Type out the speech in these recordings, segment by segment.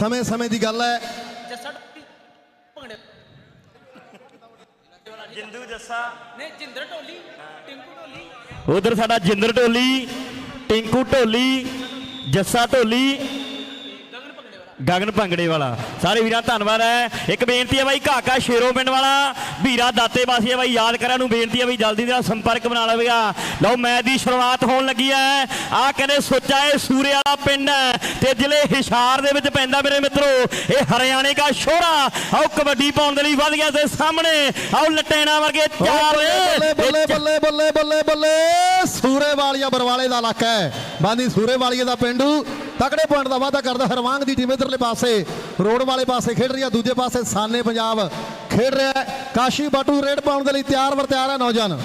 ਸਮੇਂ ਸਮੇਂ ਦੀ ਗੱਲ ਹੈ। ਜੱਸਾ ਭੰਗੜੇ। ਜਿੰਦੂ ਜੱਸਾ। ਨੇ ਜਿੰਦਰ ਟੋਲੀ ਟਿੰਕੂ ਟੋਲੀ ਉਧਰ ਸਾਡਾ ਜਿੰਦਰ ਢੋਲੀ ਟਿੰਕੂ ਢੋਲੀ ਜੱਸਾ ਢੋਲੀ ਗਗਨ ਭੰਗੜੇ ਵਾਲਾ। ਸਾਰੇ ਵੀਰਾਂ ਧੰਨਵਾਦ ਹੈ। ਇੱਕ ਬੇਨਤੀ ਹੈ ਬਾਈ ਕਾਕਾ ਸ਼ੇਰੋ ਪਿੰਡ ਵਾਲਾ। ਵੀਰਾ ਦਾਤੇ ਵਾਸੀ ਹੈ ਬਾਈ ਯਾਦ ਕਰਾਂ ਨੂੰ ਬੇਨਤੀ ਹੈ ਬਾਈ ਜਲਦੀ ਨਾਲ ਸੰਪਰਕ ਬਣਾ ਲਵੇਗਾ। ਲਓ ਮੈਚ ਦੀ ਸ਼ੁਰੂਆਤ ਹੋਣ ਲੱਗੀ ਹੈ। ਆ ਕਹਿੰਦੇ ਸੋਚਾ ਇਹ ਸੂਰੇ ਵਾਲਾ ਪਿੰਡ ਹੈ ਤੇ ਜ਼ਿਲ੍ਹੇ ਹਿਸ਼ਾਰ ਦੇ ਵਿੱਚ ਪੈਂਦਾ ਮੇਰੇ ਮਿੱਤਰੋ। ਇਹ ਹਰਿਆਣੇ ਦਾ ਸ਼ੋਹਰਾ ਆਓ ਕਬੱਡੀ ਪਾਉਣ ਦੇ ਲਈ ਵੱਧ ਗਿਆ ਤੇ ਸਾਹਮਣੇ। ਆਓ ਲਟੈਣਾ ਵਰਗੇ ਚਾਰ ਬੱਲੇ ਬੱਲੇ ਬੱਲੇ ਬੱਲੇ ਬੱਲੇ ਬੱਲੇ ਸੂਰੇ ਵਾਲੀਆ ਬਰਵਾਲੇ ਦਾ ਇਲਾਕਾ ਹੈ। ਬਾਂਦੀ ਸੂਰੇ ਵਾਲੀਏ ਦਾ ਪਿੰਡੂ। ਤਕੜੇ ਪੁਆਇੰਟ ਦਾ ਵਾਅਦਾ ਕਰਦਾ ਹਰਵਾਂਗ ਦੀ ਟੀਮ ਇਧਰਲੇ ਪਾਸੇ, ਰੋਡ ਵਾਲੇ ਪਾਸੇ ਖੇਡ ਰਹੀ ਹੈ ਦੂਜੇ ਪਾਸੇ ਸਾਨੇ ਪੰਜਾਬ ਖੇਡ ਰਿਹਾ ਕਾਸ਼ੀ ਬਾਟੂ ਰੇਡ ਪਾਉਣ ਦੇ ਲਈ ਤਿਆਰ ਵਰ ਤਿਆਰ ਹੈ ਨੌਜਵਾਨ।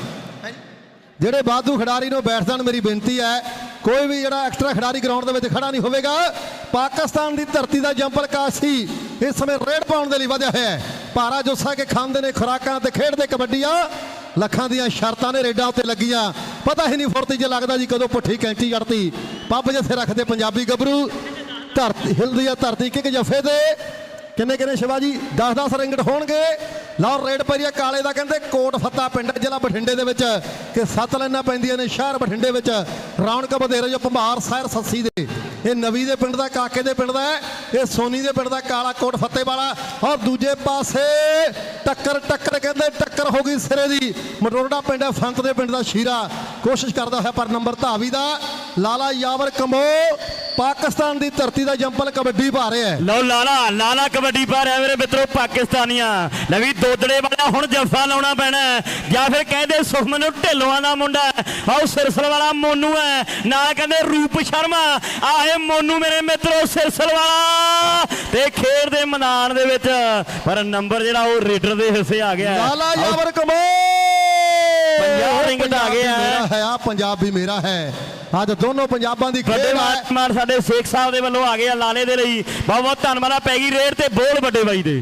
ਜਿਹੜੇ ਬਾਦੂ ਖਿਡਾਰੀ ਨੂੰ ਬੈਠ ਜਾਣ ਮੇਰੀ ਬੇਨਤੀ ਹੈ, ਕੋਈ ਵੀ ਜਿਹੜਾ ਐਕਸਟਰਾ ਖਿਡਾਰੀ ਗਰਾਊਂਡ ਦੇ ਵਿੱਚ ਖੜਾ ਨਹੀਂ ਹੋਵੇਗਾ। ਪਾਕਿਸਤਾਨ ਦੀ ਧਰਤੀ ਦਾ ਜੰਪਲ ਕਾਸ਼ੀ ਇਸ ਸਮੇਂ ਰੇਡ ਪਾਉਣ ਦੇ ਲਈ ਵਧਿਆ ਹੋਇਆ ਹੈ। ਭਾਰਾ ਜੋਸਾ ਕੇ ਖਾਂਦੇ ਨੇ ਖੁਰਾਕਾਂ ਤੇ ਖੇਡਦੇ ਕਬੱਡੀਆਂ ਲੱਖਾਂ ਦੀਆਂ ਸ਼ਰਤਾਂ ਨੇ ਰੇਡਾਂ ਉੱਤੇ ਲੱਗੀਆਂ। ਪਤਾ ਹੀ ਨਹੀਂ ਫੁਰਤੀ ਜੇ ਲੱਗਦਾ ਜੀ ਕਦੋਂ ਪੁੱਠੀ ਕੈਂਚੀ ਜੜਤੀ ਪੱਬ ਜਿੱਥੇ ਰੱਖਦੇ ਪੰਜਾਬੀ ਗੱਭਰੂ, ਧਰਤੀ ਹਿਲਦੀ ਆ ਧਰਤੀ, ਕਿਕ ਜਫੇ ਦੇ ਕਿੰਨੇ ਕਿੰਨੇ ਸ਼ਿਵਾਜੀ? 10-10 ਰਿੰਗਟ ਹੋਣਗੇ। ਲਓ ਰੇਡ ਪੈਰੀਆ ਕਾਲੇ ਦਾ, ਕਹਿੰਦੇ ਕੋਟ ਫੱਤਾ ਪਿੰਡ ਜ਼ਿਲ੍ਹਾ ਬਠਿੰਡੇ ਦੇ ਵਿੱਚ। ਕਿ ਸੱਤ ਲਾਈਨਾਂ ਪੈਂਦੀਆਂ ਨੇ ਸ਼ਹਿਰ ਬਠਿੰਡੇ ਵਿੱਚ। ਰੌਣਕ ਵਧੇਰੇ ਜੋ ਭੰਬਾਰ ਸਾਹਿਰ ਸੱਸੀ ਦੇ। ਇਹ ਨਵੀ ਦੇ ਪਿੰਡ ਦਾ, ਕਾਕੇ ਦੇ ਪਿੰਡ ਦਾ ਇਹ ਸੋਨੀ ਦੇ ਪਿੰਡ ਦਾ, ਕਾਲਾ ਕੋਟ ਫੱਤੇ ਵਾਲਾ। ਔਰ ਦੂਜੇ ਪਾਸੇ ਟੱਕਰ ਟੱਕਰ, ਕਹਿੰਦੇ ਟੱਕਰ ਹੋ ਗਈ ਸਿਰੇ ਦੀ। ਮਟੋਰਡਾ ਪਿੰਡ ਹੈ ਫੰਤ ਦੇ ਪਿੰਡ ਦਾ ਸ਼ੀਰਾ। ਕੋਸ਼ਿਸ਼ ਕਰਦਾ ਹੋਇਆ ਪਰ ਨੰਬਰ ਧਾਵੀ ਦਾ। ਲਾਲਾ ਯਾਵਰ ਕਮੋ ਪਾਕਿਸਤਾਨ ਦੀ ਧਰਤੀ ਦਾ ਜੰਪਲ ਕਬੱਡੀ ਪਾ ਰਿਹਾ ਹੈ ਲਓ ਲਾਲਾ ਲਾਲਾ ਕਬੱਡੀ ਪਾ ਰਿਹਾ ਮੇਰੇ ਮਿੱਤਰੋ ਪਾਕਿਸਤਾਨੀਆਂ ਨਵੀਂ ਦੋਦੜੇ ਵਾਲਾ ਹੁਣ ਜੱਫਾ ਲਾਉਣਾ ਪੈਣਾ। ਜਾਂ ਫਿਰ ਕਹਿੰਦੇ ਸੁਖਮਨ ਨੂੰ ਢਿੱਲੋਂ ਦਾ ਮੁੰਡਾ। ਆਓ ਸਿਰਸਲ ਵਾਲਾ ਮੋਨੂ ਹੈ ਨਾਲ ਕਹਿੰਦੇ ਰੂਪ ਸ਼ਰਮਾ ਆਏ ਮੋਨੂ ਮੇਰੇ ਮਿੱਤਰੋ ਸਿਰਸਲ ਵਾਲਾ ਤੇ ਖੇਡ ਦੇ ਮੈਦਾਨ ਦੇ ਵਿੱਚ ਪਰ ਨੰਬਰ ਜਿਹੜਾ ਉਹ ਰੇਡਰ ਦੇ ਹਿੱਸੇ ਆ ਗਿਆ। ਲਾਲਾ ਯਾਵਰ ਕਮੋ ਪੰਜਾਬ ਰਿੰਗਟ ਆ ਗਏ ਆ। ਮੇਰਾ ਹੈ ਆ ਪੰਜਾਬ ਵੀ ਮੇਰਾ ਹੈ ਅੱਜ ਦੋਨੋਂ ਪੰਜਾਬਾਂ ਦੀ ਵੱਡੇ ਖੇਡ ਹੈ ਮਾਰ ਸਾਡੇ ਸ਼ੇਖ ਸਾਹਿਬ ਦੇ ਵੱਲੋਂ ਆ ਗਏ ਆ ਲਾਲੇ ਦੇ ਲਈ। ਬਹੁਤ ਬਹੁਤ ਧੰਨਵਾਦ ਆ ਪੈ ਗਈ ਰੇਡ ਤੇ ਬੋਲ ਵੱਡੇ ਬਾਈ ਦੇ।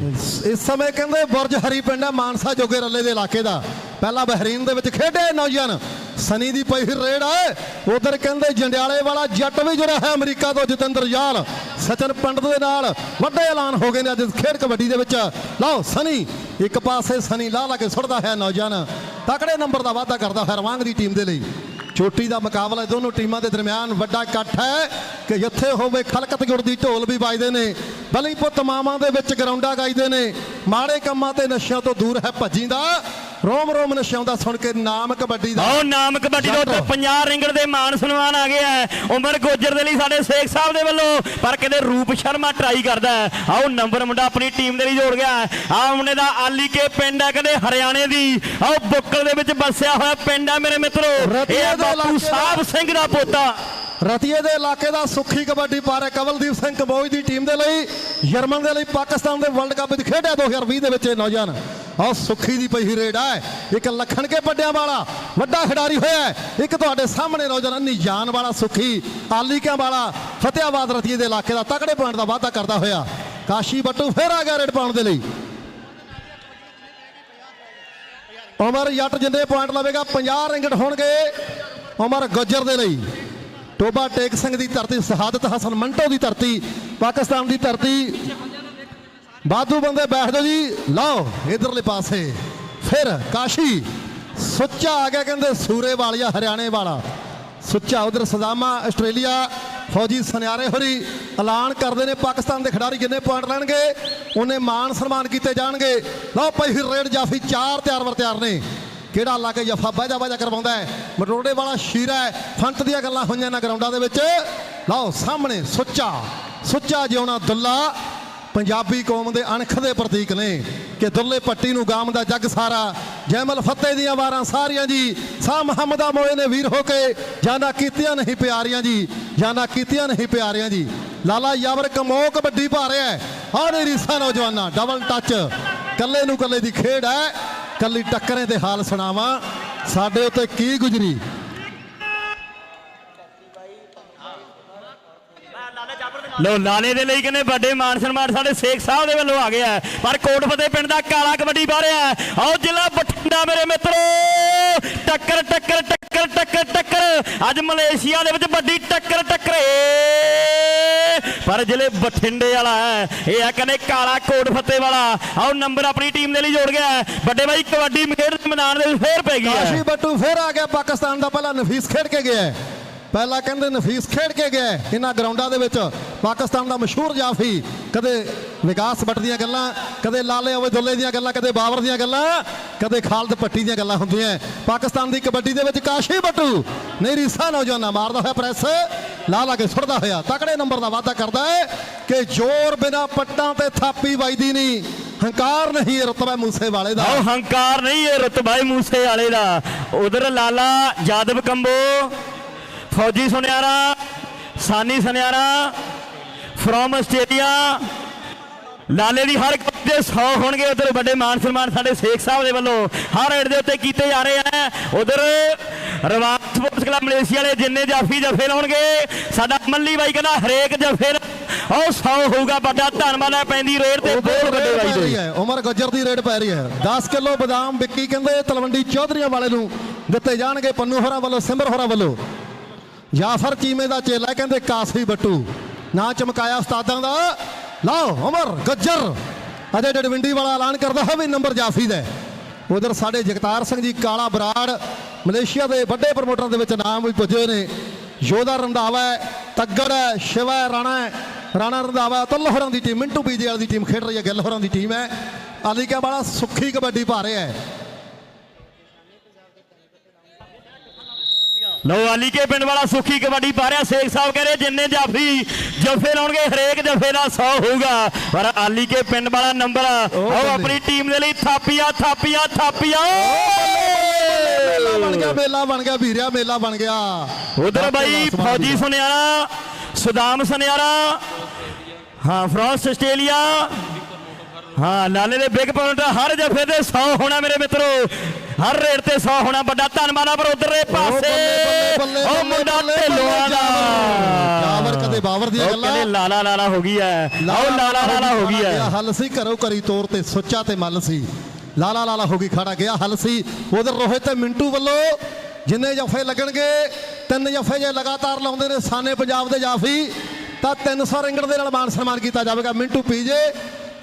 ਇਸ ਸਮੇਂ ਕਹਿੰਦੇ ਬੁਰਜ ਹਰੀ ਪਿੰਡ ਹੈ ਮਾਨਸਾ ਜੋਗੇ ਰੱਲੇ ਦੇ ਇਲਾਕੇ ਦਾ। ਪਹਿਲਾਂ ਬਹਿਰੀਨ ਦੇ ਵਿੱਚ ਖੇਡੇ ਨੌਜਵਾਨ। ਸਨੀ ਦੀ ਪਈ ਹੋਈ ਰੇਡ ਹੈ ਉਧਰ ਕਹਿੰਦੇ ਜੰਡਿਆਲੇ ਵਾਲਾ ਜੱਟ ਵੀ ਜਿਹੜਾ ਹੈ ਅਮਰੀਕਾ ਤੋਂ ਜਤਿੰਦਰ ਯਾਲ। ਸਚਨ ਪੰਡਤ ਦੇ ਨਾਲ ਵੱਡੇ ਐਲਾਨ ਹੋ ਗਏ ਨੇ ਅੱਜ ਖੇਡ ਕਬੱਡੀ ਦੇ ਵਿੱਚ। ਲਓ ਸਨੀ ਇੱਕ ਪਾਸੇ ਸਨੀ ਲਾ ਲਾ ਕੇ ਸੁੱਟਦਾ ਹੈ ਨੌਜਵਾਨ। ਤਕੜੇ ਨੰਬਰ ਦਾ ਵਾਅਦਾ ਕਰਦਾ ਹੈ ਰਵਾਂਗ ਦੀ ਟੀਮ ਦੇ ਲਈ। ਚੋਟੀ ਦਾ ਮੁਕਾਬਲਾ ਦੋਨੋਂ ਟੀਮਾਂ ਦੇ ਦਰਮਿਆਨ ਵੱਡਾ ਇਕੱਠ ਹੈ ਕਿ ਜਿੱਥੇ ਹੋਵੇ ਖਲਕਤ ਗੁੜ ਦੀ ਢੋਲ ਵੀ ਵੱਜਦੇ ਨੇ ਬਲੀ ਪੁੱਤ ਮਾਵਾਂ ਦੇ ਵਿੱਚ ਗਰਾਉਂਡਾ ਗਾਈਦੇ ਨੇ, ਮਾੜੇ ਕੰਮਾਂ ਤੇ ਨਸ਼ਿਆਂ ਤੋਂ ਦੂਰ ਹੈ ਭੱਜੀਂਦਾ ਰੋਮ ਰੋਮ ਨਸ਼ਿਆਂ ਦਾ ਸੁਣ ਕੇ ਨਾਮ ਕਬੱਡੀ ਦਾ। ਆਓ ਨਾਮ ਕਬੱਡੀ ਦੇ ਉੱਤੇ 50 ਰਿੰਗੜ ਦੇ ਮਾਨ ਸਨਮਾਨ ਆ ਗਿਆ ਹੈ। ਉਮਰ ਗੋਜਰ ਦੇ ਲਈ ਸਾਡੇ ਸ਼ੇਖ ਸਾਹਿਬ ਦੇ ਵੱਲੋਂ ਪਰ ਕਹਿੰਦੇ ਰੂਪ ਸ਼ਰਮਾ ਟਰਾਈ ਕਰਦਾ ਹੈ। ਆਓ ਨੰਬਰ ਮੁੰਡਾ ਆਪਣੀ ਟੀਮ ਦੇ ਲਈ ਜੋੜ ਗਿਆ। ਆਹ ਮੁੰਡੇ ਦਾ ਆਲੀ ਕੇ ਪਿੰਡ ਹੈ ਕਹਿੰਦੇ ਹਰਿਆਣੇ ਦੀ। ਆਓ ਬੁੱਕਲ ਦੇ ਵਿੱਚ ਵਸਿਆ ਹੋਇਆ ਪਿੰਡ ਹੈ ਮੇਰੇ ਮਿੱਤਰੋ। ਇਹ ਬਾਪੂ ਸਾਹਿਬ ਸਿੰਘ ਦਾ ਪੋਤਾ। ਰਤੀਏ ਦੇ ਇਲਾਕੇ ਦਾ ਸੁੱਖੀ ਕਬੱਡੀ ਪਾਰ ਹੈ ਕਵਲਦੀਪ ਸਿੰਘ ਕੰਬੋਜ ਦੀ ਟੀਮ ਦੇ ਲਈ। ਜਰਮਨ ਦੇ ਲਈ ਪਾਕਿਸਤਾਨ ਦੇ ਵਰਲਡ ਕੱਪ ਵਿੱਚ ਖੇਡਿਆ 2020 ਦੇ ਵਿੱਚ ਇਹ ਨੌਜਵਾਨ। ਆਹ ਸੁੱਖੀ ਦੀ ਪਈ ਰੇਡ ਹੈ। ਇੱਕ ਲਖਣ ਕੇ ਵੱਡਿਆਂ ਵਾਲਾ, ਵੱਡਾ ਖਿਡਾਰੀ ਹੋਇਆ ਇੱਕ ਤੁਹਾਡੇ ਸਾਹਮਣੇ ਨੌਜਵਾਨ ਜਾਨ ਵਾਲਾ ਸੁੱਖੀ, ਆਲੀਕਿਆਂ ਵਾਲਾ ਫਤਿਆਬਾਦ ਰਤੀਏ ਦੇ ਇਲਾਕੇ ਦਾ ਤਕੜੇ ਪੁਆਇੰਟ ਦਾ ਵਾਅਦਾ ਕਰਦਾ ਹੋਇਆ। ਕਾਸ਼ੀ ਬੱਟੂ ਫਿਰ ਆ ਗਿਆ ਰੇਡ ਪਾਉਣ ਦੇ ਲਈ। ਉਮਰ ਜੱਟ ਜਿੰਨੇ ਪੁਆਇੰਟ ਲਵੇਗਾ 50 ਰਿੰਗਟ ਹੋਣਗੇ ਉਮਰ ਗੁੱਜਰ ਦੇ ਲਈ। ਟੋਬਾ ਟੇਕ ਸਿੰਘ ਦੀ ਧਰਤੀ, ਸ਼ਹਾਦਤ ਹਸਨ ਮੰਟੋ ਦੀ ਧਰਤੀ, ਪਾਕਿਸਤਾਨ ਦੀ ਧਰਤੀ ਬਾਦੂ ਬੰਦੇ ਬੈਠ ਜਾਓ ਜੀ, ਲਓ, ਇਧਰਲੇ ਪਾਸੇ। ਫਿਰ ਕਾਸ਼ੀ, ਸੁੱਚਾ ਆ ਗਿਆ ਕਹਿੰਦੇ ਸੂਰੇ ਵਾਲੀਆ ਹਰਿਆਣੇ ਵਾਲਾ। ਸੁੱਚਾ ਉਧਰ ਸਦਾਮਾ, ਆਸਟ੍ਰੇਲੀਆ, ਫੌਜੀ ਸੁਨਿਆਰੇ ਹੋਰੀ ਐਲਾਨ ਕਰਦੇ ਨੇ, ਪਾਕਿਸਤਾਨ ਦੇ ਖਿਡਾਰੀ ਜਿੰਨੇ ਪੁਆਇੰਟ ਲੈਣਗੇ, ਉਹਨੇ ਮਾਣ ਸਨਮਾਨ ਕੀਤੇ ਜਾਣਗੇ। ਲਓ ਭਾਈ ਰੇਡ ਜਾਫੀ ਚਾਰ ਤਿਆਰ ਵਰ ਤਿਆਰ ਨੇ। ਕਿਹੜਾ ਲਾ ਕੇ ਜਫਾ ਬਾਜਾ ਬਾਜਾ ਕਰਵਾਉਂਦਾ ਹੈ। ਮਟੋੜੇ ਵਾਲਾ ਸ਼ੀਰਾ ਹੈ। ਫੰਟ ਦੀਆਂ ਗੱਲਾਂ ਹੋਈਆਂ ਨਾ ਗਰਾਊਂਡਾਂ ਦੇ ਵਿੱਚ। ਲਓ ਸਾਹਮਣੇ ਸੁੱਚਾ ਸੁੱਚਾ ਜਿਉਣਾ ਦੁੱਲਾ। ਪੰਜਾਬੀ ਕੌਮ ਦੇ ਅਣਖ ਦੇ ਪ੍ਰਤੀਕ ਨੇ ਕਿ ਦੁੱਲੇ ਪੱਟੀ ਨੂੰ ਗਾਮ ਦਾ ਜੱਗ ਸਾਰਾ, ਜੈਮਲ ਫਤਿਹ ਦੀਆਂ ਵਾਰਾਂ ਸਾਰੀਆਂ ਜੀ, ਸਾਹ ਮੁਹੰਮਦਾ ਮੋਏ ਨੇ ਵੀਰ ਹੋ ਕੇ, ਜਾਨਾ ਕੀਤੀਆਂ ਨਹੀਂ ਪਿਆਰੀਆਂ ਜੀ, ਜਾਨਾ ਕੀਤੀਆਂ ਨਹੀਂ ਪਿਆਰੀਆਂ ਜੀ। ਲਾਲਾ ਯਾਵਰ ਕਮੋ ਕਬੱਡੀ ਭਾ ਰਿਹਾ ਹੈ ਆਹ ਰੀਸਾ ਨੌਜਵਾਨਾਂ, ਡਬਲ ਟੱਚ। ਕੱਲੇ ਨੂੰ ਕੱਲੇ ਦੀ ਖੇਡ ਹੈ ਕੱਲੀ ਟੱਕਰੇ ਤੇ ਹਾਲ ਸੁਣਾਵਾਂ। ਸਾਡੇ ਉੱਤੇ ਕੀ ਗੁਜਰੀ? ਲੋ ਲਾਲੇ ਦੇ ਲਈ ਕਹਿੰਦੇ ਵੱਡੇ ਮਾਨ ਸਨਮਾਨ ਸਾਡੇ ਸ਼ੇਖ ਸਾਹਿਬ ਦੇ ਵੱਲੋਂ ਆ ਗਿਆ ਪਰ ਕੋਟ ਫਤਿਹ ਪਿੰਡ ਦਾ ਕਾਲਾ ਕਬੱਡੀ ਪਾ ਆਓ ਜ਼ਿਲ੍ਹਾ ਬਠਿੰਡਾ ਮੇਰੇ ਮਿੱਤਰੋ। ਟੱਕਰ ਟੱਕਰ ਟੱਕਰ ਟੱਕਰ ਟੱਕਰ। ਅੱਜ ਮਲੇਸ਼ੀਆ ਦੇ ਵਿੱਚ ਵੱਡੀ ਟੱਕਰ, ਟੱਕਰੇ। ਪਰ ਜ਼ਿਲ੍ਹੇ ਬਠਿੰਡੇ ਵਾਲਾ ਹੈ। ਇਹ ਆ ਕਹਿੰਦੇ ਕਾਲਾ ਕੋਟ ਫੱਤੇ ਵਾਲਾ। ਆਓ ਨੰਬਰ ਆਪਣੀ ਟੀਮ ਦੇ ਲਈ ਜੋੜ ਗਿਆ ਵੱਡੇ ਬਾਈ ਕਬੱਡੀ ਖੇਡ ਮੈਦਾਨ ਦੇ ਵਿੱਚ ਫੇਰ ਪੈ ਗਈ ਕਾਸ਼ੀ ਬੱਟੂ ਫੇਰ ਆ ਗਿਆ। ਪਾਕਿਸਤਾਨ ਦਾ ਪਹਿਲਾ ਨਫੀਸ ਖੇਡ ਕੇ ਗਿਆ ਪਹਿਲਾਂ ਕਹਿੰਦੇ ਨਫੀਸ ਖੇਡ ਕੇ ਗਿਆ ਇਹਨਾਂ ਗਰਾਊਂਡਾਂ ਦੇ ਵਿੱਚ। ਪਾਕਿਸਤਾਨ ਦਾ ਮਸ਼ਹੂਰ ਜਾਫੀ, ਕਦੇ ਵਿਕਾਸ ਬੱਟ ਦੀਆਂ ਗੱਲਾਂ, ਕਦੇ ਲਾਲੇ ਅਵੇ ਦੁੱਲੇ ਦੀਆਂ ਗੱਲਾਂ, ਕਦੇ ਬਾਬਰ ਦੀਆਂ ਗੱਲਾਂ, ਕਦੇ ਖਾਲਦ ਪੱਟੀ ਦੀਆਂ ਗੱਲਾਂ ਹੁੰਦੀਆਂ। ਪਾਕਿਸਤਾਨ ਦੀ ਕਬੱਡੀ ਦੇ ਵਿੱਚ ਕਾਸ਼ੀ ਬੱਟੂ ਨਹੀਂ ਰੀਸਾ ਨੌਜਵਾਨਾ ਮਾਰਦਾ ਹੋਇਆ ਪ੍ਰੈਸ ਲਾ ਲਾ ਕੇ ਸੁੱਟਦਾ ਹੋਇਆ। ਤਕੜੇ ਨੰਬਰ ਦਾ ਵਾਅਦਾ ਕਰਦਾ ਹੈ ਕਿ ਜ਼ੋਰ ਬਿਨਾ ਪੱਟਾਂ ਤੇ ਥਾਪੀ ਵੱਜਦੀ ਨਹੀਂ। ਹੰਕਾਰ ਨਹੀਂ ਇਹ ਰਤਬਾ ਮੂਸੇ ਵਾਲੇ ਦਾ। ਆਓ, ਹੰਕਾਰ ਨਹੀਂ ਇਹ ਰਤਬਾਈ ਮੂਸੇ ਵਾਲੇ ਦਾ। ਉਧਰ ਲਾਲਾ ਯਾਦਵ ਕੰਬੋ ਫੌਜੀ ਸੁਨਿਆਰਾ ਸਾਨੀ ਸੁਨਿਆਰਾ ਫਰੋਮ ਆਸਟ੍ਰੇਲੀਆ ਲਾਲੇ ਦੀ ਹਰ ਇੱਕ ਦੇ 100 ਹੋਣਗੇ ਉਧਰ ਵੱਡੇ ਮਾਨ ਸਨਮਾਨ ਸਾਡੇ ਸ਼ੇਖ ਸਾਹਿਬ ਦੇ ਵੱਲੋਂ। ਹਰ ਰੇਡ ਦੇ ਉੱਤੇ ਕੀਤੇ ਜਾ ਰਹੇ ਆ। ਉਧਰ ਰਵਾਜ ਸਪੋਰਟਸ ਕਲੱਬ ਮਲੇਸ਼ੀਆ ਵਾਲੇ ਜਿੰਨੇ ਜਾਫੀ ਜਫੇ ਲਾਉਣਗੇ ਸਾਡਾ ਮੱਲੀ ਬਾਈ ਕਹਿੰਦਾ ਹਰੇਕ ਜਫੇ ਉਹ 100 ਹੋਊਗਾ ਵੱਡਾ ਧੰਨਵਾਦ ਹੈ ਪੈਂਦੀ ਰੇਡ ਤੇ ਬਹੁਤ ਵੱਡੇ ਬਾਈ ਦੇ। ਉਮਰ ਗੱਜਰ ਦੀ ਰੇਡ ਪੈ ਰਹੀ ਹੈ। 10 ਕਿਲੋ ਬਦਾਮ ਵਿੱਕੀ ਕਹਿੰਦੇ ਤਲਵੰਡੀ ਚੌਧਰੀਆਂ ਵਾਲੇ ਨੂੰ ਦਿੱਤੇ ਜਾਣਗੇ ਪੰਨੂ ਹੋਰਾਂ ਵੱਲੋਂ ਸਿੰਬਰ ਹੋਰਾਂ ਵੱਲੋਂ। ਜਾਫਰ ਚੀਮੇ ਦਾ ਚੇਲਾ ਕਹਿੰਦੇ ਕਾਸੀ ਬੱਟੂ। ਨਾ ਚਮਕਾਇਆ ਉਸਤਾਦਾਂ ਦਾ। ਲਓ ਉਮਰ ਗੱਜਰ। ਅਜੇ ਡਡਵਿੰਡੀ ਵਾਲਾ ਐਲਾਨ ਕਰਦਾ ਹੈ ਵੀ ਨੰਬਰ ਜਾਫੀ ਦਾ ਉਧਰ ਸਾਡੇ ਜਗਤਾਰ ਸਿੰਘ ਜੀ, ਕਾਲਾ ਬਰਾੜ, ਮਲੇਸ਼ੀਆ ਦੇ ਵੱਡੇ ਪ੍ਰਮੋਟਰਾਂ ਦੇ ਵਿੱਚ ਨਾਮ ਵੀ ਪੁੱਜੇ ਨੇ। ਯੋਧਾ ਰੰਧਾਵਾ ਤੱਗੜ ਹੈ, ਸ਼ਿਵਾ ਰਾਣਾ ਰਾਣਾ ਰੰਧਾਵਾ ਤੁੱਲ ਹੋਰਾਂ ਦੀ ਟੀਮ ਮਿੰਟੂ ਬੀਜੇ ਵਾਲੀ ਦੀ ਟੀਮ ਖੇਡ ਰਹੀ ਹੈ, ਗਿੱਲ ਹੋਰਾਂ ਦੀ ਟੀਮ ਹੈ। ਆਲੀਕਾ ਵਾਲਾ ਸੁੱਖੀ ਕਬੱਡੀ ਪਾ ਰਿਹਾ ਹੈ। ਲਓ ਆਲੀ ਕੇ ਪਿੰਡ ਵਾਲਾ ਸੁਖੀ ਕਬੱਡੀ ਪਾ ਰਿਹਾ। ਸੇਖ ਸਾਹਿਬ ਕਹ ਰਹੇ ਜਿੰਨੇ ਜਾਫੀ ਜਫੇ ਲਾਉਣਗੇ ਹਰੇਕ ਜਫੇ ਦਾ 100 ਹੋਊਗਾ। ਪਰ ਆਲੀ ਕੇ ਪਿੰਡ ਵਾਲਾ ਨੰਬਰ ਬੱਲੇ। ਆਪਣੀ ਟੀਮ ਦੇ ਲਈ ਥਾਪੀਆਂ ਥਾਪੀਆਂ ਥਾਪੀਆਂ। ਮੇਲਾ ਬਣ ਗਿਆ ਮੇਲਾ ਬਣ ਗਿਆ ਵੀਰਿਆ ਮੇਲਾ ਬਣ ਗਿਆ। ਉਧਰ ਬਾਈ ਫੌਜੀ ਸੁਨਿਆਰਾ ਸੁਦਾਮ ਸੁਨਿਆਰਾ ਹਾਂ ਫਰਾਂਸ ਆਸਟ੍ਰੇਲੀਆ। ਹਾਂ ਲਾਲੇ ਦੇ ਬਿਗ ਪੁਆਇੰਟ ਹਰ ਜਫੇ ਤੇ 100 ਹੋਣਾ ਮੇਰੇ ਮਿੱਤਰੋ। ਹਰ ਰੇਟ ਤੇ 100 ਹੋਣਾ ਵੱਡਾ ਧੰਨਵਾਦ ਆ ਪਰ ਉਧਰਲੇ ਪਾਸੇ। ਉਹ ਮੁੰਡਾ ਢਿੱਲੋਂ ਦਾ ਜਾਵਰ ਕਦੇ ਬਾਵਰ ਦੀਆਂ ਗੱਲਾਂ। ਕਹਿੰਦੇ ਲਾਲਾ ਲਾਲਾ ਹੋ ਗਈ ਐ। ਉਹ ਲਾਲਾ ਲਾਲਾ ਹੋ ਗਈ ਐ। ਹੱਲ ਸੀ ਘਰੋਂ ਘਰੀ ਤੋਰ ਤੇ ਸੋਚਾ ਤੇ ਮੱਲ ਸੀ। ਲਾਲਾ ਲਾਲਾ ਹੋ ਗਈ ਖੜਾ ਗਿਆ ਹੱਲ ਸੀ। ਉਧਰ ਰੋਹਿਤ ਤੇ ਮਿੰਟੂ ਵੱਲੋਂ ਜਿੰਨੇ ਜਫੇ ਲੱਗਣਗੇ ਤਿੰਨ ਜਫੇ ਜੇ ਲਗਾਤਾਰ ਲਾਉਂਦੇ ਨੇ ਸਾਨੇ ਪੰਜਾਬ ਦੇ ਜਾਫੀ ਤਾਂ 300 ਰਿੰਗੜ ਦੇ ਨਾਲ ਮਾਨ ਸਨਮਾਨ ਕੀਤਾ ਜਾਵੇਗਾ। ਮਿੰਟੂ ਪੀਜੇ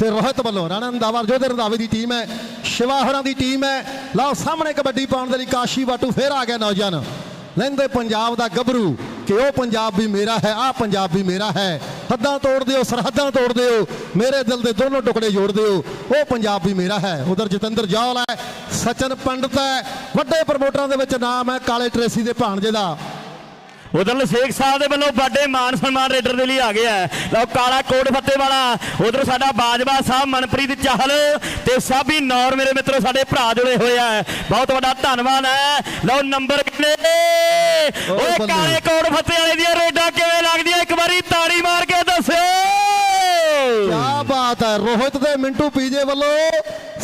ਤੇ ਰੋਹਿਤ ਵੱਲੋਂ ਰਾਣਾ ਰੰਧਾਵਾ ਜੋਧੇ ਰੰਧਾਵੇ ਦੀ ਟੀਮ ਹੈ, ਸ਼ਿਵਾ ਹੋਰਾਂ ਦੀ ਟੀਮ ਹੈ। ਲਓ, ਸਾਹਮਣੇ ਕਬੱਡੀ ਪਾਉਣ ਦੇ ਲਈ ਕਾਸ਼ੀ ਵਾਟੂ ਫੇਰ ਆ ਗਿਆ ਨੌਜਵਾਨ। ਲੈਂਦੇ ਪੰਜਾਬ ਦਾ ਗੱਭਰੂ ਕਿ ਉਹ ਪੰਜਾਬ ਵੀ ਮੇਰਾ ਹੈ, ਆਹ ਪੰਜਾਬ ਵੀ ਮੇਰਾ ਹੈ। ਹੱਦਾਂ ਤੋੜ ਦਿਓ, ਸਰਹੱਦਾਂ ਤੋੜ ਦਿਓ, ਮੇਰੇ ਦਿਲ ਦੇ ਦੋਨੋਂ ਟੁਕੜੇ ਜੋੜ ਦਿਓ, ਉਹ ਪੰਜਾਬ ਵੀ ਮੇਰਾ ਹੈ। ਉਧਰ ਜਤਿੰਦਰ ਜੌਲ ਹੈ, ਸਚਨ ਪੰਡਤ ਹੈ, ਵੱਡੇ ਪ੍ਰਮੋਟਰਾਂ ਦੇ ਵਿੱਚ ਨਾਮ ਹੈ, ਕਾਲੇ ਟਰੇਸੀ ਦੇ ਭਾਣਜੇ ਦਾ। ਉਧਰ ਸ਼ੇਖ ਸਾਹਿਬ ਦੇ ਵੱਲੋਂ ਵੱਡੇ ਮਾਨ ਸਨਮਾਨ ਰੇਡਰ ਦੇ ਲਈ ਆ ਗਿਆ ਹੈ। ਲਓ ਕਾਲਾ ਕੋਟ ਫੱਤੇ ਵਾਲਾ ਉਧਰ ਸਾਡਾ ਬਾਜਵਾ ਸਾਹਿਬ ਮਨਪ੍ਰੀਤ ਚਾਹਲ ਤੇ ਸਾਬੀ ਨੌਰ ਮੇਰੇ ਮਿੱਤਰੋ ਸਾਡੇ ਭਰਾ ਜੁੜੇ ਹੋਏ ਆ। ਬਹੁਤ ਵੱਡਾ ਧੰਨਵਾਦ ਹੈ। ਲਓ ਨੰਬਰ ਕਿੰਨੇ ਓਏ। ਕਾਲੇ ਕੋਟ ਫੱਤੇ ਵਾਲੇ ਦੀਆਂ ਰੇਡਾਂ ਕਿਵੇਂ ਲੱਗਦੀਆਂ? ਇੱਕ ਵਾਰੀ ਤਾੜੀ ਮਾਰ ਕੇ ਦੱਸਿਓ। ਕਿਆ ਬਾਤ ਹੈ। ਰੋਹਿਤ ਤੇ ਮਿੰਟੂ ਪੀਜੇ ਵੱਲੋਂ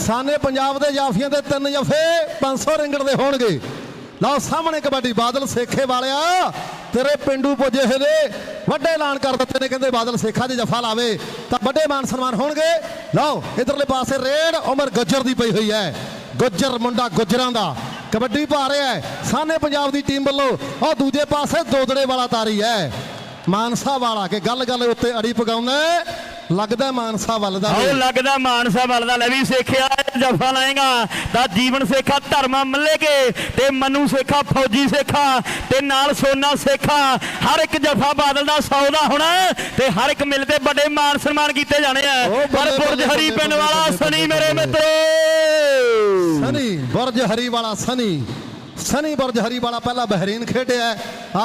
ਸਾਨੇ ਪੰਜਾਬ ਦੇ ਜਾਫੀਆਂ ਦੇ ਤਿੰਨ ਜਫੇ 500 ਰਿੰਗੜ ਦੇ ਹੋਣਗੇ। ਲਓ ਸਾਹਮਣੇ ਕਬੱਡੀ ਬਾਦਲ ਸੇਖੇ ਵਾਲਿਆ। ਤੇਰੇ ਪਿੰਡੂ ਪੁੱਜੇ ਹੋਏ ਨੇ। ਵੱਡੇ ਐਲਾਨ ਕਰ ਦਿੱਤੇ ਨੇ, ਕਹਿੰਦੇ ਬਾਦਲ ਸੇਖਾ ਜੇ ਜਫਾ ਲਾਵੇ, ਤਾਂ ਵੱਡੇ ਮਾਨ ਸਨਮਾਨ ਹੋਣਗੇ। ਲਓ, ਇਧਰਲੇ ਪਾਸੇ ਰੇਡ ਉਮਰ ਗੱਜਰ ਦੀ ਪਈ ਹੋਈ ਹੈ। ਗੁੱਜਰ ਮੁੰਡਾ ਗੁੱਜਰਾਂ ਦਾ। ਕਬੱਡੀ ਪਾ ਰਿਹਾ ਹੈ। ਸਾਨੇ ਪੰਜਾਬ ਦੀ ਟੀਮ ਵੱਲੋਂ ਉਹ ਦੂਜੇ ਪਾਸੇ ਦੋਦੜੇ ਵਾਲਾ ਤਾਰੀ ਹੈ। ਮਾਨਸਾ ਵਾਲਾ, ਕਿ ਗੱਲ ਗੱਲ ਉੱਤੇ ਅੜੀ ਪਗਾਉਂਦਾ ਲੱਗਦਾ ਮਾਨਸਾ ਵੱਲ ਦਾ ਆਓ ਲੱਗਦਾ ਮਾਨਸਾ ਵੱਲ ਦਾ ਲੈ ਵੀ ਸੇਖਿਆ ਜਫਾ ਲਾਏਗਾ। ਤਾਂ ਜੀਵਨ ਸੇਖਾ ਧਰਮਾ ਮੱਲੇ ਕੇ ਤੇ ਮਨੂ ਸੇਖਾ ਫੌਜੀ ਸੇਖਾ ਤੇ ਨਾਲ ਸੋਨਾ ਸੇਖਾ। ਹਰ ਇੱਕ ਜਫਾ ਬਾਦਲ ਦਾ 100 ਦਾ ਹੋਣਾ ਤੇ ਹਰ ਇੱਕ ਮਿਲ ਤੇ ਵੱਡੇ ਮਾਨ ਸਨਮਾਨ ਕੀਤੇ ਜਾਣੇ ਆ। ਪਰ ਬੁਰਜ ਹਰੀ ਪਿੰਡ ਵਾਲਾ ਸਨੀ ਮੇਰੇ। ਮਿੱਤਰੋ! ਸਨੀ ਬੁਰਜ ਹਰੀ ਵਾਲਾ ਸਨੀ। ਸਨੀ ਬੁਰਜ ਹਰੀ ਵਾਲਾ ਪਹਿਲਾਂ ਬਹਿਰੀਨ ਖੇਡਿਆ।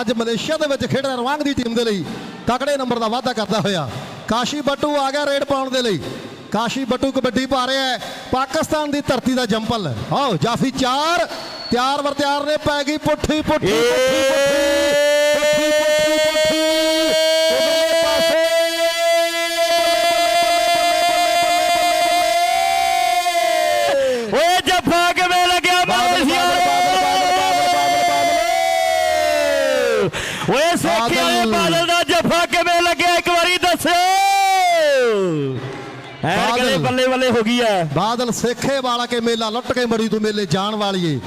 ਅੱਜ ਮਲੇਸ਼ੀਆ ਦੇ ਵਿੱਚ ਖੇਡ ਰਿਹਾ ਰਵਾਂਗ ਦੀ ਟੀਮ ਦੇ ਲਈ। ਤਕੜੇ ਨੰਬਰ ਦਾ ਵਾਅਦਾ ਕਰਦਾ ਹੋਇਆ। ਕਾਸ਼ੀ ਬੱਟੂ ਆ ਗਿਆ ਰੇਡ ਪਾਉਣ ਦੇ ਲਈ। ਕਾਸ਼ੀ ਬੱਟੂ ਕਬੱਡੀ ਪਾ ਰਿਹਾ ਹੈ। ਪਾਕਿਸਤਾਨ ਦੀ ਧਰਤੀ ਦਾ ਜੰਪਲ ਆਓ, ਜਾਫੀ ਚਾਰ। ਤਿਆਰ ਵਰ ਤਿਆਰ ਨੇ ਪੈ ਗਈ ਪੁੱਠੀ ਪੁੱਠੀ ਪੁੱਠੀ ਪੁੱਠੀ ਪੁੱਠੀ ਪੁੱਠੀ। ਐ ਕਹਿੰਦੇ ਬਾਦਲ। ਬੱਲੇ ਬੱਲੇ ਹੋ ਗਈ ਐ। ਬਾਦਲ ਸੇਖੇ ਵਾਲਾ ਕੇ ਮੇਲਾ ਲੁੱਟ ਕੇ ਮੜੀ ਤੂੰ ਮੇਲੇ ਜਾਣ ਵਾਲੀਏ।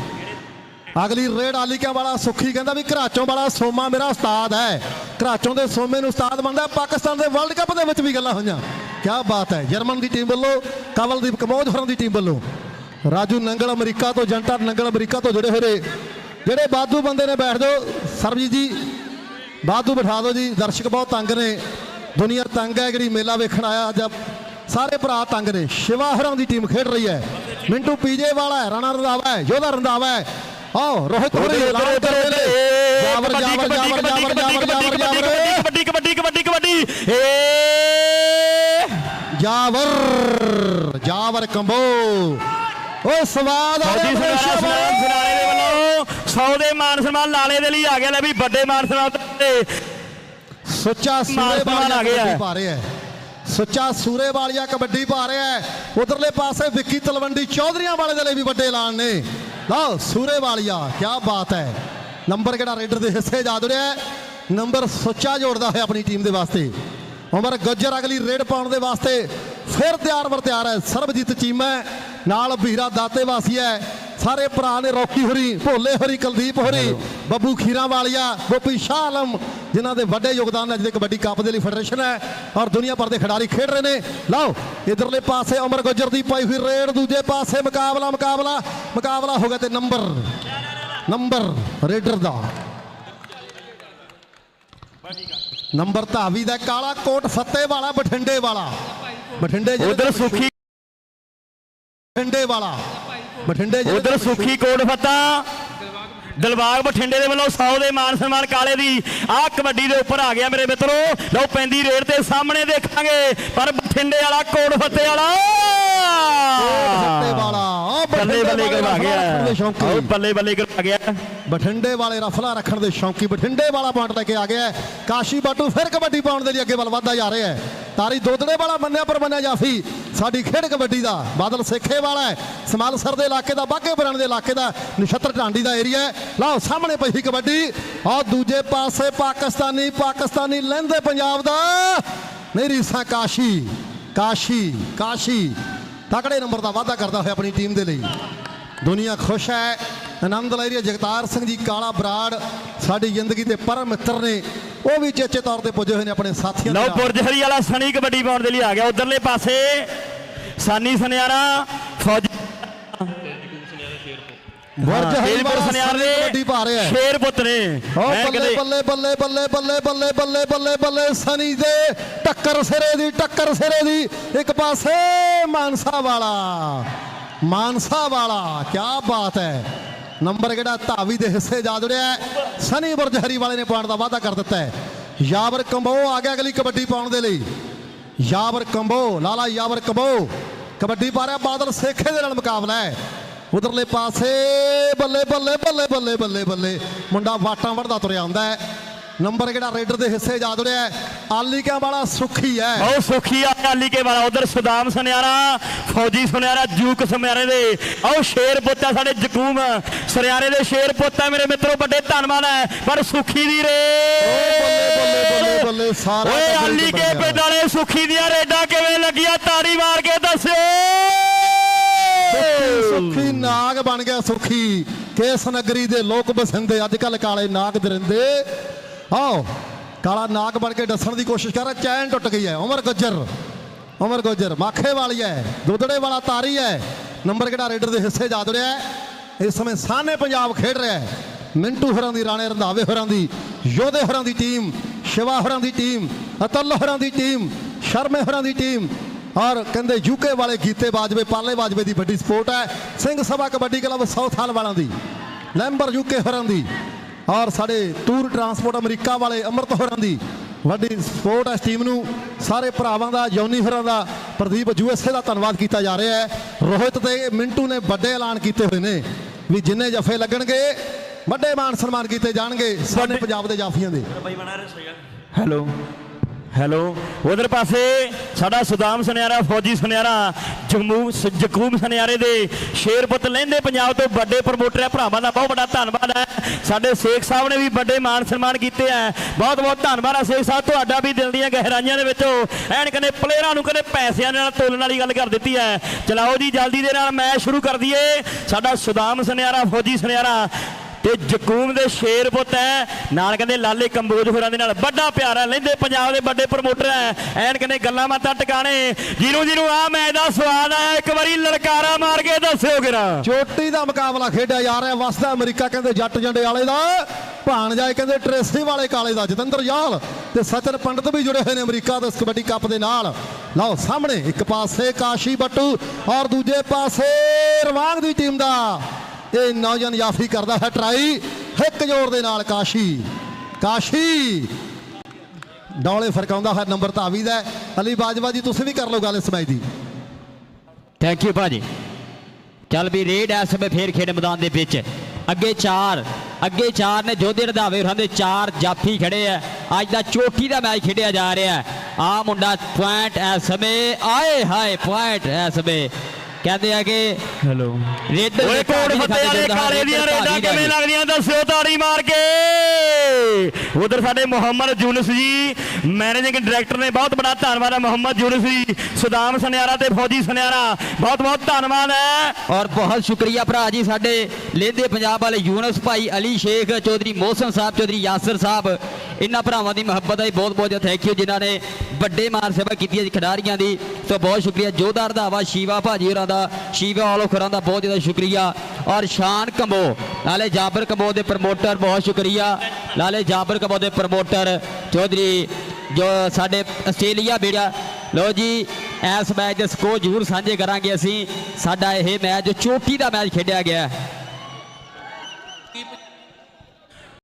ਅਗਲੀ ਰੇਡ ਆਲੀਕਿਆਂ ਵਾਲਾ ਸੁੱਖੀ ਕਹਿੰਦਾ ਵੀ ਘਰਾਚੋਂ ਵਾਲਾ ਸੋਮਾ ਮੇਰਾ ਉਸਤਾਦ ਹੈ ਘਰਾਚੋਂ ਦੇ ਸੋਮੇ ਨੂੰ ਉਸਤਾਦ ਮੰਨਦਾ ਪਾਕਿਸਤਾਨ ਦੇ ਵਰਲਡ ਕੱਪ ਦੇ ਵਿੱਚ ਵੀ ਗੱਲਾਂ ਹੋਈਆਂ। ਕੀ ਬਾਤ ਹੈ ਜਰਮਨ ਦੀ ਟੀਮ ਵੱਲੋਂ ਕਵਲਦੀਪ ਕਮੋਜ ਹੋਰਾਂ ਦੀ ਟੀਮ ਵੱਲੋਂ। ਰਾਜੂ ਨੰਗਲ ਅਮਰੀਕਾ ਤੋਂ ਜੰਟਰ ਨੰਗਲ ਅਮਰੀਕਾ ਤੋਂ ਜੁੜੇ ਹੋਏ ਨੇ। ਜਿਹੜੇ ਬਾਦੂ ਬੰਦੇ ਨੇ ਬੈਠ ਜਾਓ ਸਰਬਜੀਤ ਜੀ ਬਾਦੂ ਬਿਠਾ ਦਿਓ ਜੀ ਦਰਸ਼ਕ ਬਹੁਤ ਤੰਗ ਨੇ। ਦੁਨੀਆ ਤੰਗ ਹੈ ਜਿਹੜੀ ਮੇਲਾ ਵੇਖਣ ਆਇਆ ਅੱਜ ਸਾਰੇ ਭਰਾ ਤੰਗ ਨੇ। ਸ਼ਿਵਾ ਹਰਾਂ ਦੀ ਟੀਮ ਖੇਡ ਰਹੀ ਹੈ। ਮਿੰਟੂ ਪੀਜੇ ਵਾਲਾ ਹੈ ਰਾਣਾ ਰੰਧਾਵਾ ਹੈ ਯੋਧਾ ਰੰਧਾਵਾ ਹੈ। ਆਓ ਰੋਹਿਤ ਹੋਰੀ ਲਾਲ ਕਰ ਰਹੇ ਨੇ ਜਾਵਰ ਜਾਵਰ ਜਾਵਰ ਜਾਵਰ ਜਾਵਰ ਜਾਵਰ ਜਾਵਰ। ਕਬੱਡੀ ਕਬੱਡੀ ਕਬੱਡੀ ਕਬੱਡੀ ਏ ਜਾਵਰ ਜਾਵਰ ਕੰਬੋ ਓਏ ਸਵਾਦ ਆ ਰਿਹਾ ਸਨਾਰੇ ਦੇ ਵੱਲੋਂ 100 ਦੇ ਮਾਨ ਸਨਮਾਨ ਲਾਲੇ ਦੇ ਲਈ ਆ ਗਿਆ ਲੈ ਵੀ ਵੱਡੇ ਮਾਨ ਸਨਮਾਨ ਤੇ ਸੁੱਚਾ ਸੂਰੇ ਮਾਨ ਆ ਗਿਆ। ਹੈ। ਪਾ ਰਿਹਾ ਹੈ। ਸੁੱਚਾ ਸੂਰੇ ਵਾਲੀਆ ਕਬੱਡੀ ਪਾ ਰਿਹਾ ਹੈ। ਉਧਰਲੇ ਪਾਸੇ ਵਿੱਕੀ ਤਲਵੰਡੀ ਚੌਧਰੀਆਂ ਵਾਲੇ ਦੇ ਲਈ ਵੀ ਵੱਡੇ ਐਲਾਨ ਨੇ। ਲਓ, ਸੂਰੇ ਵਾਲੀਆ ਕੀ ਬਾਤ ਹੈ। ਨੰਬਰ ਕਿਹੜਾ ਰੇਡਰ ਦੇ ਹਿੱਸੇ ਜਾ ਜੁੜਿਆ ਨੰਬਰ ਸੁੱਚਾ ਜੋੜਦਾ ਹੋਇਆ ਆਪਣੀ ਟੀਮ ਦੇ ਵਾਸਤੇ। ਉਮਰ ਗੱਜਰ ਅਗਲੀ ਰੇਡ ਪਾਉਣ ਦੇ ਵਾਸਤੇ ਫਿਰ ਤਿਆਰ ਵਰ ਤਿਆਰ ਹੈ। ਸਰਬਜੀਤ ਚੀਮਾ ਨਾਲ ਵੀਰਾ ਦਾਤੇ ਵਾਸੀ ਹੈ। ਸਾਰੇ ਭਰਾ ਨੇ ਰੌਕੀ ਹੋਰੀ, ਭੋਲੇ ਹੋਰੀ, ਕੁਲਦੀਪ ਹੋਰੀ, ਬੱਬੂ ਖੀਰਾ ਵਾਲੀਆ ਗੋਪੀ ਸ਼ਾਹ ਆਲਮ ਜਿਨ੍ਹਾਂ ਦੇ ਵੱਡੇ ਯੋਗਦਾਨ ਨੇ ਅੱਜ ਦੇ ਕਬੱਡੀ ਕੱਪ ਦੇ ਲਈ ਫੈਡਰੇਸ਼ਨ ਹੈ ਔਰ ਦੁਨੀਆ ਭਰ ਦੇ ਖਿਡਾਰੀ ਖੇਡ ਰਹੇ ਨੇ। ਲਓ ਇਧਰਲੇ ਪਾਸੇ ਅਮਰ ਗੁੱਜਰ ਦੀ ਪਾਈ ਹੋਈ ਰੇਡ ਦੂਜੇ ਪਾਸੇ ਮੁਕਾਬਲਾ ਮੁਕਾਬਲਾ ਮੁਕਾਬਲਾ ਹੋ ਗਿਆ ਤੇ ਨੰਬਰ ਨੰਬਰ ਰੇਡਰ ਦਾ। ਨੰਬਰ ਧਾਵੀ ਦਾ ਕਾਲਾ ਕੋਟ ਫੱਤੇ ਵਾਲਾ ਬਠਿੰਡੇ ਵਾਲਾ। ਬਠਿੰਡੇ ਉਧਰ ਸੁਖੀ ਬਠਿੰਡੇ ਵਾਲਾ। ਬਠਿੰਡੇ ਉਧਰ ਸੁਖੀ ਕੋਟ ਫੱਤਾ। ਦਿਲਬਾਗ ਬਠਿੰਡੇ ਦੇ ਵੱਲੋਂ 100 ਦੇ ਮਾਨ ਸਨਮਾਨ ਕਾਲੇ ਦੀ ਆਹ ਕਬੱਡੀ ਦੇ ਉੱਪਰ ਆ ਗਿਆ ਮੇਰੇ ਮਿੱਤਰੋ। ਲਓ ਪੈਂਦੀ ਰੇਡ ਤੇ ਸਾਹਮਣੇ ਦੇਖਾਂਗੇ ਪਰ ਬਠਿੰਡੇ ਵਾਲਾ ਕੋਟ ਫੱਤੇ ਵਾਲਾ। ਬੱਲੇ ਬੱਲੇ ਕਰਵਾ ਗਿਆ। ਬੱਲੇ ਬੱਲੇ ਕਰਵਾ ਗਿਆ। ਬਠਿੰਡੇ ਵਾਲੇ ਰਫਲਾ ਰੱਖਣ ਦੇ ਸ਼ੌਂਕੀ। ਬਠਿੰਡੇ ਵਾਲਾ ਪੁਆਇੰਟ ਲੈ ਕੇ ਆ ਗਿਆ। ਕਾਸ਼ੀ ਬਾਟੂ ਫਿਰ ਕਬੱਡੀ ਪਾਉਣ ਦੇ ਲਈ ਅੱਗੇ ਵੱਲ ਵਧਦਾ ਜਾ ਰਿਹਾ ਹੈ। ਤਾਰੀ ਦੋਦੜੇ ਵਾਲਾ ਮੰਨਿਆ ਪਰ ਮੰਨਿਆ ਜਾਫੀ ਸਾਡੀ ਖੇਡ ਕਬੱਡੀ ਦਾ ਬਾਦਲ ਸੇਖੇ ਵਾਲਾ ਹੈ। ਸਮਾਲਸਰ ਦੇ ਇਲਾਕੇ ਦਾ ਬਾਗੇ ਬਰਨ ਦੇ ਇਲਾਕੇ ਦਾ ਨਛੱਤਰ ਢਾਂਡੀ ਦਾ ਏਰੀਆ ਹੈ। ਲਓ ਸਾਹਮਣੇ ਪਈ ਸੀ ਕਬੱਡੀ। ਔਰ ਦੂਜੇ ਪਾਸੇ ਪਾਕਿਸਤਾਨੀ ਪਾਕਿਸਤਾਨੀ ਲਹਿੰਦੇ ਪੰਜਾਬ ਦਾ। ਮੇਰੀ ਸਾ ਕਾਸ਼ੀ ਕਾਸ਼ੀ ਕਾਸ਼ੀ। ਤਕੜੇ ਨੰਬਰ ਦਾ ਵਾਅਦਾ ਕਰਦਾ ਹੋਇਆ ਆਪਣੀ ਟੀਮ ਦੇ ਲਈ। ਦੁਨੀਆ ਖੁਸ਼ ਹੈ। ਆਨੰਦ ਲੈ ਰਹੀ ਹੈ ਜਗਤਾਰ ਸਿੰਘ ਜੀ ਕਾਲਾ ਬਰਾੜ। ਸਾਡੀ ਜ਼ਿੰਦਗੀ ਦੇ ਪਰਮ ਮਿੱਤਰ ਨੇ। ਉਹ ਵੀ ਚੇਚੇ ਤੌਰ ਤੇ ਪੁੱਜੇ ਹੋਏ ਨੇ ਆਪਣੇ ਸਾਥੀਆਂ ਲਓ ਨਾਲ। ਬੁਰਜ ਹਰੀ ਵਾਲਾ ਸਣੀ ਕਬੱਡੀ ਪਾਉਣ ਦੇ ਲਈ ਆ ਗਿਆ। ਉਧਰਲੇ ਪਾਸੇ ਸਾਨੀ ਸਨਿਆਰਾ ਫੌਜ ਬੁਰਜ ਹਰੀ ਤੇਜਪੁਰ ਵਾਲਾ ਸਨਿਆਰ ਦੇ ਕਬੱਡੀ ਪਾ ਰਿਹਾ ਸ਼ੇਰ ਪੁੱਤ ਨੇ। ਬੱਲੇ ਬੱਲੇ ਬੱਲੇ ਬੱਲੇ ਬੱਲੇ ਬੱਲੇ ਬੱਲੇ ਬੱਲੇ ਬੱਲੇ ਸਨੀ ਦੇ ਟੱਕਰ ਸਿਰੇ ਦੀ ਟੱਕਰ ਸਿਰੇ ਦੀ। ਇੱਕ ਪਾਸੇ ਮਾਨਸਾ ਵਾਲਾ। ਮਾਨਸਾ ਵਾਲਾ ਕੀ ਬਾਤ ਹੈ। ਨੰਬਰ ਕਿਹੜਾ? ਧਾਵੀ ਦੇ ਹਿੱਸੇ ਜਾ ਜੁੜਿਆ। ਸਨੀ ਬੁਰਜ ਹਰੀ ਵਾਲੇ ਨੇ ਪਾਉਣ ਦਾ ਵਾਅਦਾ ਕਰ ਦਿੱਤਾ ਹੈ। ਯਾਵਰ ਕੰਬੋ ਆ ਗਿਆ ਅਗਲੀ ਕਬੱਡੀ ਪਾਉਣ ਦੇ ਲਈ। ਯਾਵਰ ਕੰਬੋ, ਲਾਲਾ ਯਾਵਰ ਕੰਬੋ। ਕਬੱਡੀ ਪਾ ਰਿਹਾ ਬਾਦਲ ਸੇਖੇ ਦੇ ਨਾਲ ਮੁਕਾਬਲਾ ਹੈ। ਉਧਰਲੇ ਪਾਸੇ ਬੱਲੇ ਬੱਲੇ ਬੱਲੇ ਬੱਲੇ ਬੱਲੇ ਬੱਲੇ। ਮੁੰਡਾ ਵਾਟਾਂ ਵੜਦਾ ਤੁਰਿਆ ਆਉਂਦਾ ਹੈ। ਨੰਬਰ ਕਿਹੜਾ ਰੇਡਰ ਦੇ ਹਿੱਸੇ ਜਾ ਤੁਰਿਆ ਹੈ? ਆਲੀਕਿਆਂ ਵਾਲਾ ਸੁਖੀ ਹੈ। ਉਹ ਸੁਖੀ ਆ ਕੇ ਵਾਲਾ। ਉਧਰ ਸੁਦਾਮ ਸੁਨਿਆਰਾ ਫੌਜੀ ਸੁਨਿਆਰਾ ਜੂਕ ਸੁਨਿਆਰੇ ਦੇ। ਆਓ ਸ਼ੇਰ ਪੁੱਤ ਆ ਸਾਡੇ ਜਕੂਮ। ਸੁਨਿਆਰੇ ਦੇ ਸ਼ੇਰ ਪੁੱਤ ਆ ਮੇਰੇ ਮਿੱਤਰੋ ਵੱਡੇ ਧੰਨਵਾਦ ਹੈ। ਪਰ ਸੁਖੀ ਦੀ ਰੇ ਬੱਲੇ ਬੱਲੇ ਬੱਲੇ ਬੱਲੇ ਸਾਰਾ ਓਏ ਕੇ ਗਿਆ। ਪਿੰਡ ਵਾਲੇ ਸੁਖੀ ਦੀਆਂ ਰੇਡਾਂ ਕਿਵੇਂ ਲੱਗੀਆਂ? ਤਾੜੀ ਮਾਰ ਕੇ ਦੱਸਿਓ। ਸੁੱਖੀ ਸੁੱਖੀ ਨਾਗ ਬਣ ਗਿਆ ਸੁੱਖੀ। ਕੇਸ ਨਗਰੀ ਦੇ ਲੋਕ ਬਸਿੰਦੇ ਅੱਜ ਕੱਲ ਕਾਲੇ ਨਾਗ ਦਰਿੰਦੇ। ਆਓ, ਕਾਲਾ ਨਾਗ ਬਣ ਕੇ ਦੱਸਣ ਦੀ ਕੋਸ਼ਿਸ਼ ਕਰ ਰਿਹਾ, ਚੈਨ ਟੁੱਟ ਗਈ ਹੈ। ਉਮਰ ਗੁੱਜਰ ਉਮਰ ਗੁੱਜਰ, ਮਾਖੇ ਵਾਲੀ ਹੈ, ਦੁੱਧੜੇ ਵਾਲਾ ਤਾਰੀ ਹੈ। ਨੰਬਰ ਕਿਹੜਾ ਰੇਡਰ ਦੇ ਹਿੱਸੇ ਜਾ ਜੁੜਿਆ ਇਸ ਸਮੇਂ ਸਾਹਨੇ ਪੰਜਾਬ ਖੇਡ ਰਿਹਾ ਹੈ। ਮਿੰਟੂ ਹੋਰਾਂ ਦੀ, ਰਾਣੇ ਰੰਧਾਵੇ ਹੋਰਾਂ ਦੀ, ਯੋਧੇ ਹੋਰਾਂ ਦੀ ਟੀਮ, ਸ਼ਿਵਾ ਹੋਰਾਂ ਦੀ ਟੀਮ, ਅਤਲ ਹੋਰਾਂ ਦੀ ਟੀਮ, ਸ਼ਰਮੇ ਹੋਰਾਂ ਦੀ ਟੀਮ ਔਰ ਕਹਿੰਦੇ ਯੂਕੇ ਵਾਲੇ ਗੀਤੇ ਬਾਜਵੇ ਪਾਲੇ ਬਾਜਵੇ ਦੀ ਵੱਡੀ ਸਪੋਰਟ ਹੈ। Singh Sabha kabaddi club Southall ਵਾਲਾਂ ਦੀ ਲੈਂਬਰ ਯੂਕੇ ਹੋਰਾਂ ਦੀ। ਔਰ ਸਾਡੇ ਟੂਰ ਟਰਾਂਸਪੋਰਟ ਅਮਰੀਕਾ ਵਾਲੇ ਅੰਮ੍ਰਿਤ ਹੋਰਾਂ ਦੀ ਵੱਡੀ ਸਪੋਰਟ ਹੈ ਇਸ ਟੀਮ ਨੂੰ ਸਾਰੇ ਭਰਾਵਾਂ ਦਾ ਜੌਨੀ ਹੋਰਾਂ ਦਾ ਪ੍ਰਦੀਪ ਯੂਐਸਏ ਦਾ ਧੰਨਵਾਦ ਕੀਤਾ ਜਾ ਰਿਹਾ ਹੈ। ਰੋਹਿਤ ਤੇ ਮਿੰਟੂ ਨੇ ਵੱਡੇ ਐਲਾਨ ਕੀਤੇ ਹੋਏ ਨੇ ਵੀ ਜਿੰਨੇ ਜਫੇ ਲੱਗਣਗੇ ਵੱਡੇ ਮਾਨ ਸਨਮਾਨ ਕੀਤੇ ਜਾਣਗੇ ਸਾਡੇ ਪੰਜਾਬ ਦੇ ਜਾਫੀਆਂ ਦੇ। ਹੈਲੋ। ਹੈਲੋ, ਉਧਰ ਪਾਸੇ ਸਾਡਾ ਸੁਦਾਮ ਸੁਨਿਆਰਾ, ਫੌਜੀ ਸੁਨਿਆਰਾ ਜਗਮੂ ਸ- ਜਕੂਮ ਸੁਨਿਆਰੇ ਦੇ ਸ਼ੇਰ ਪੁੱਤ ਲਹਿੰਦੇ ਪੰਜਾਬ ਤੋਂ ਵੱਡੇ ਪ੍ਰਮੋਟਰ ਹੈ ਭਰਾਵਾਂ ਦਾ ਬਹੁਤ ਵੱਡਾ ਧੰਨਵਾਦ ਹੈ। ਸਾਡੇ ਸੇਖ ਸਾਹਿਬ ਨੇ ਵੀ ਵੱਡੇ ਮਾਨ ਸਨਮਾਨ ਕੀਤੇ ਹੈ ਬਹੁਤ ਬਹੁਤ ਧੰਨਵਾਦ ਹੈ ਸੇਖ ਸਾਹਿਬ, ਤੁਹਾਡਾ ਵੀ ਦਿਲ ਦੀਆਂ ਗਹਿਰਾਈਆਂ ਦੇ ਵਿੱਚੋਂ। ਐਨ ਕਹਿੰਦੇ ਪਲੇਅਰਾਂ ਨੂੰ ਕਹਿੰਦੇ ਪੈਸਿਆਂ ਦੇ ਨਾਲ ਤੋਲਣ ਵਾਲੀ ਗੱਲ ਕਰ ਦਿੱਤੀ ਹੈ। ਚਲਾਓ ਜੀ, ਜਲਦੀ ਦੇ ਨਾਲ ਮੈਚ ਸ਼ੁਰੂ ਕਰ ਦਈਏ। ਸਾਡਾ ਸੁਦਾਮ ਸੁਨਿਆਰਾ, ਫੌਜੀ ਸੁਨਿਆਰਾ ਤੇ ਜਕੂਮ ਦੇ ਸ਼ੇਰ ਪੁੱਤ ਹੈ। ਨਾਲ ਕਹਿੰਦੇ ਲਾਲੇ ਕੰਬੋਜ ਹੋਰਾਂ ਦੇ ਨਾਲ ਵੱਡਾ ਪਿਆਰਾ ਲੈਂਦੇ ਪੰਜਾਬ ਦੇ ਵੱਡੇ ਪ੍ਰਮੋਟਰ ਹੈ। ਐਨ ਕਹਿੰਦੇ ਗੱਲਾਂ ਮਾਤਾਂ ਟਿਕਾਣੇ। ਜਿਹਨੂੰ ਜਿਹਨੂੰ ਆ ਮੈਚ ਦਾ ਸਵਾਦ ਆਇਆ। ਇੱਕ ਵਾਰੀ ਲਲਕਾਰਾ ਮਾਰ ਕੇ ਦੱਸਿਓ ਕਿਰਾ ਚੋਟੀ ਦਾ ਮੁਕਾਬਲਾ ਖੇਡਿਆ ਜਾ ਰਿਹਾ। ਵਸਦਾ ਅਮਰੀਕਾ ਕਹਿੰਦੇ ਜੱਟ ਜੰਡੇ ਵਾਲੇ ਦਾ। ਭਾਣਜਾਏ ਕਹਿੰਦੇ ਟ੍ਰੇਸੀ ਵਾਲੇ ਕਾਲੇ ਦਾ। ਜਤਿੰਦਰ ਯਾਲ ਤੇ ਸਚਨ ਪੰਡਤ ਵੀ ਜੁੜੇ ਹੋਏ ਨੇ ਅਮਰੀਕਾ ਦੇ ਕਬੱਡੀ ਕੱਪ ਦੇ ਨਾਲ। ਲਓ ਸਾਹਮਣੇ ਇੱਕ ਪਾਸੇ ਕਾਸ਼ੀ ਬੱਟੂ ਔਰ ਦੂਜੇ ਪਾਸੇ ਰਵਾਂਗ ਦੀ ਟੀਮ ਦਾ। ਇਹ ਨੌਜਵਾਨ ਯਾਫੀ ਕਰਦਾ ਹੈ ਟਰਾਈ, ਇੱਕ ਜੋਰ ਦੇ ਨਾਲ ਕਾਸ਼ੀ। ਕਾਸ਼ੀ। ਡੌਲੇ ਫਰਕਾਉਂਦਾ ਹੈ ਨੰਬਰ ਤਾਵੀ ਦਾ। ਅਲੀ ਬਾਜਵਾ ਜੀ, ਤੁਸੀਂ ਵੀ ਕਰ ਲਓ ਗੱਲ ਇਸ ਮੈਚ ਦੀ। ਥੈਂਕ ਯੂ ਭਾਜੀ। ਚੱਲ ਵੀ ਰੇਡ ਇਸ ਸਮੇਂ ਫੇਰ ਖੇਡ ਮੈਦਾਨ ਦੇ ਵਿੱਚ। ਅੱਗੇ ਚਾਰ ਅੱਗੇ ਚਾਰ ਨੇ ਜੋਧੇ ਰਧਾਵੇ ਹੋਰਾਂ ਦੇ ਚਾਰ ਜਾਫੀ ਖੜੇ ਆ। ਅੱਜ ਦਾ ਚੋਟੀ ਦਾ ਮੈਚ ਖੇਡਿਆ ਜਾ ਰਿਹਾ। ਆ ਮੁੰਡਾ ਪੁਆਇੰਟ ਇਸ ਸਮੇਂ ਆਏ ਹਾਏ ਪੁਆਇੰਟ ਇਸ ਸਮੇਂ ਕਹਿੰਦੇ ਆ ਕਿ ਹੈਲੋ। ਰੇਡ ਓਏ ਕੋਟ ਫੱਤੇ ਵਾਲੇ ਕਾਲੇ ਦੀਆਂ ਰੇਡਾਂ ਕਿਵੇਂ ਲੱਗਦੀਆਂ ਦੱਸਿਓ ਤਾੜੀ ਮਾਰ ਕੇ। ਉਧਰ ਸਾਡੇ ਮੁਹੰਮਦ ਯੂਨਸ ਜੀ ਮੈਨੇਜਿੰਗ ਡਾਇਰੈਕਟਰ ਨੇ ਬਹੁਤ ਬੜਾ ਧੰਨਵਾਦ ਹੈ, ਮੁਹੰਮਦ ਯੂਨਸ ਸੁਦਾਮ ਸੁਨਿਆਰਾ ਤੇ ਫੌਜੀ ਸੁਨਿਆਰਾ। ਬਹੁਤ ਬਹੁਤ ਧੰਨਵਾਦ ਹੈ। ਔਰ ਬਹੁਤ ਸ਼ੁਕਰੀਆ ਭਰਾ ਜੀ ਸਾਡੇ ਲਹਿੰਦੇ ਪੰਜਾਬ ਵਾਲੇ ਯੂਨਸ ਭਾਈ ਅਲੀ ਸ਼ੇਖ ਚੌਧਰੀ ਮੋਹਸਨ ਸਾਹਿਬ, ਚੌਧਰੀ ਯਾਸਰ ਸਾਹਿਬ। ਇਹਨਾਂ ਭਰਾਵਾਂ ਦੀ ਮੁਹੱਬਤ ਹੈ ਬਹੁਤ ਬਹੁਤ ਥੈਂਕ ਯੂ ਜਿਨ੍ਹਾਂ ਨੇ ਵੱਡੇ ਮਾਨ ਸੇਵਾ ਕੀਤੀ ਹੈ ਜੀ ਖਿਡਾਰੀਆਂ ਦੀ। ਸੋ ਬਹੁਤ ਸ਼ੁਕਰੀਆ ਜੋਧਾ ਰਧਾਵਾ ਸ਼ੀਵਾ ਭਾਜੀ ਹੋਰਾਂ ਦਾ, ਸ਼ੀਵਾ ਵਾਲੋ ਖੁਰਾਂ ਦਾ ਬਹੁਤ ਜ਼ਿਆਦਾ ਸ਼ੁਕਰੀਆ। ਔਰ ਸ਼ਾਨ ਕੰਬੋ, ਨਾਲੇ ਜਾਬਰ ਕੰਬੋ ਦੇ ਪ੍ਰਮੋਟਰ ਬਹੁਤ ਸ਼ੁਕਰੀਆ। ਨਾਲੇ ਜਾਬਰ ਕੰਬੋ ਦੇ ਪ੍ਰਮੋਟਰ ਚੌਧਰੀ ਜੋ ਸਾਡੇ ਆਸਟ੍ਰੇਲੀਆ ਬੇੜਾ ਲੋ ਜੀ, ਇਸ ਮੈਚ ਦੇ ਸਕੋਰ ਜ਼ਰੂਰ ਸਾਂਝੇ ਕਰਾਂਗੇ ਅਸੀਂ ਸਾਡਾ ਇਹ ਮੈਚ ਚੋਟੀ ਦਾ ਮੈਚ ਖੇਡਿਆ ਗਿਆ ਹੈ।